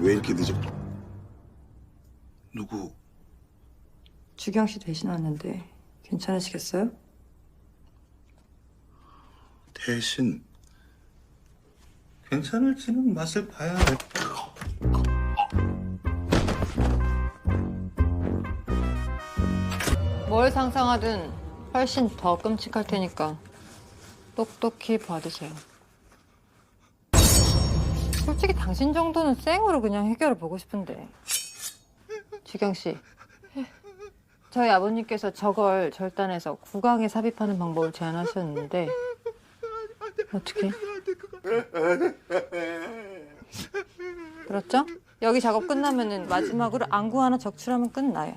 왜 이렇게 늦어? 누구? 주경 씨 대신 왔는데 괜찮으시겠어요? 대신 괜찮을지는 맛을 봐야 알. 뭘 상상하든 훨씬 더 끔찍할 테니까 똑똑히 봐두세요. 솔직히 당신 정도는 생으로 그냥 해결을 보고 싶은데. 주경 씨. 저희 아버님께서 저걸 절단해서 구강에 삽입하는 방법을 제안하셨는데 어떻게? 그렇죠? 여기 작업 끝나면은 마지막으로 안구 하나 적출하면 끝나요.